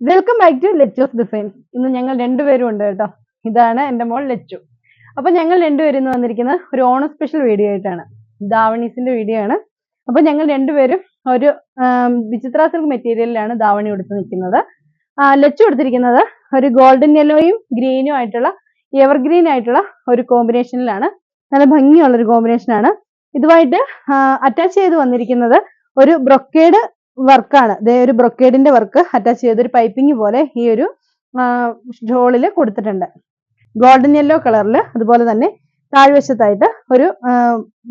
Welcome back to Lechos designs ഇന്ന് ഞങ്ങൾ രണ്ടുപേരും ഉണ്ട് കേട്ടോ. ഇതാണ് എന്റെ മോൾ ലെച്ചു അപ്പൊ ഞങ്ങൾ രണ്ടുപേരും ഇന്ന് വന്നിരിക്കുന്നത് ഒരു ഓണ സ്പെഷ്യൽ വീഡിയോ ആയിട്ടാണ്. ദാവണീസിന്റെ വീഡിയോ ആണ്. അപ്പൊ ഞങ്ങൾ രണ്ടുപേരും ഒരു വിചിത്ര സിൽക്ക് മെറ്റീരിയലിലാണ് ദാവണി എടുത്ത് നിൽക്കുന്നത്. ലച്ചു എടുത്തിരിക്കുന്നത് ഒരു ഗോൾഡൻ യെല്ലോയും ഗ്രീനും ആയിട്ടുള്ള എവർഗ്രീൻ ആയിട്ടുള്ള ഒരു കോമ്പിനേഷനിലാണ് നല്ല ഭംഗിയുള്ള ഒരു കോമ്പിനേഷനാണ് ഇതുമായിട്ട് അറ്റാച്ച് ചെയ്ത് വന്നിരിക്കുന്നത് ഒരു ബ്രൊക്കേഡ് വർക്കാണ്. ദേ ഒരു ബ്രൊക്കേഡിന്റെ വർക്ക് അറ്റാച്ച് ചെയ്ത് ഒരു പൈപ്പിംഗ് പോലെ ഈ ഒരു ഷോളിൽ കൊടുത്തിട്ടുണ്ട്. ഗോൾഡൻ യെല്ലോ കളറിൽ അതുപോലെ തന്നെ താഴ്വശത്തായിട്ട് ഒരു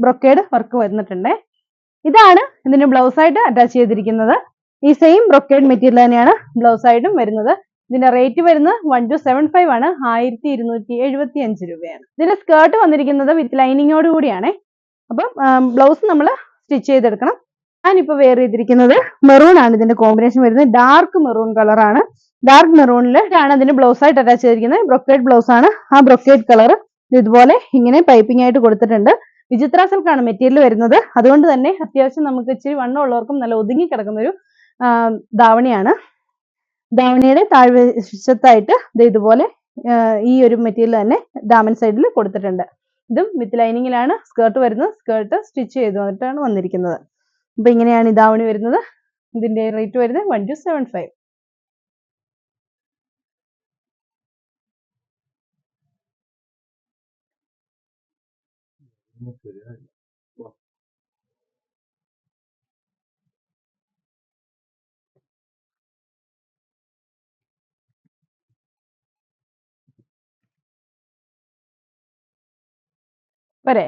ബ്രൊക്കേഡ് വർക്ക് വന്നിട്ടുണ്ട്. ഇതാണ് ഇതിന് ബ്ലൗസ് ആയിട്ട് അറ്റാച്ച് ചെയ്തിരിക്കുന്നത്. ഈ സെയിം ബ്രൊക്കേഡ് മെറ്റീരിയൽ തന്നെയാണ് ബ്ലൗസ് ആയിട്ടും വരുന്നത്. ഇതിന്റെ റേറ്റ് വരുന്നത് വൺ ടു സെവൻ ഫൈവ് ആണ്. ആയിരത്തി ഇരുന്നൂറ്റി എഴുപത്തി അഞ്ച് രൂപയാണ്. ഇതിന്റെ സ്കേർട്ട് വന്നിരിക്കുന്നത് വിത്ത് ലൈനിങ്ങോട് കൂടിയാണ്. അപ്പം ബ്ലൗസ് നമ്മൾ സ്റ്റിച്ച് ചെയ്തെടുക്കണം. ഞാനിപ്പോ വെയർ ചെയ്തിരിക്കുന്നത് മെറൂൺ ആണ്. ഇതിന്റെ കോമ്പിനേഷൻ വരുന്നത് ഡാർക്ക് മെറൂൺ കളറാണ് ഡാർക്ക് മെറൂണിൽ ആണ് അതിന്റെ ബ്ലൗസ് ആയിട്ട് അറ്റാച്ച് ചെയ്തിരിക്കുന്നത്. ബ്രൊക്കേഡ് ബ്ലൗസ് ആണ്. ആ ബ്രൊക്കേഡ് കളർ ഇതുപോലെ ഇങ്ങനെ പൈപ്പിംഗ് ആയിട്ട് കൊടുത്തിട്ടുണ്ട്. വിചിത്ര സിൽക്കാണ് മെറ്റീരിയൽ വരുന്നത്. അതുകൊണ്ട് തന്നെ അത്യാവശ്യം നമുക്ക് ഇച്ചിരി വണ്ണം ഉള്ളവർക്കും നല്ല ഒതുങ്ങി കിടക്കുന്ന ഒരു ധാവണിയാണ്. ധാവണിയുടെ താഴ്വശത്തായിട്ട് ഇതുപോലെ ഈ ഒരു മെറ്റീരിയൽ തന്നെ ഡാമൻ സൈഡിൽ കൊടുത്തിട്ടുണ്ട്. ഇതും വിത്ത് ലൈനിങ്ങിലാണ് സ്കേർട്ട് വരുന്നത് സ്കേർട്ട് സ്റ്റിച്ച് ചെയ്ത് വന്നിട്ടാണ് വന്നിരിക്കുന്നത്. അപ്പൊ ഇങ്ങനെയാണ് ഇതാവണി വരുന്നത്? ഇതിന്റെ റേറ്റ് വരുന്നത് വൺ ടു സെവൻ ഫൈവ് പോരെ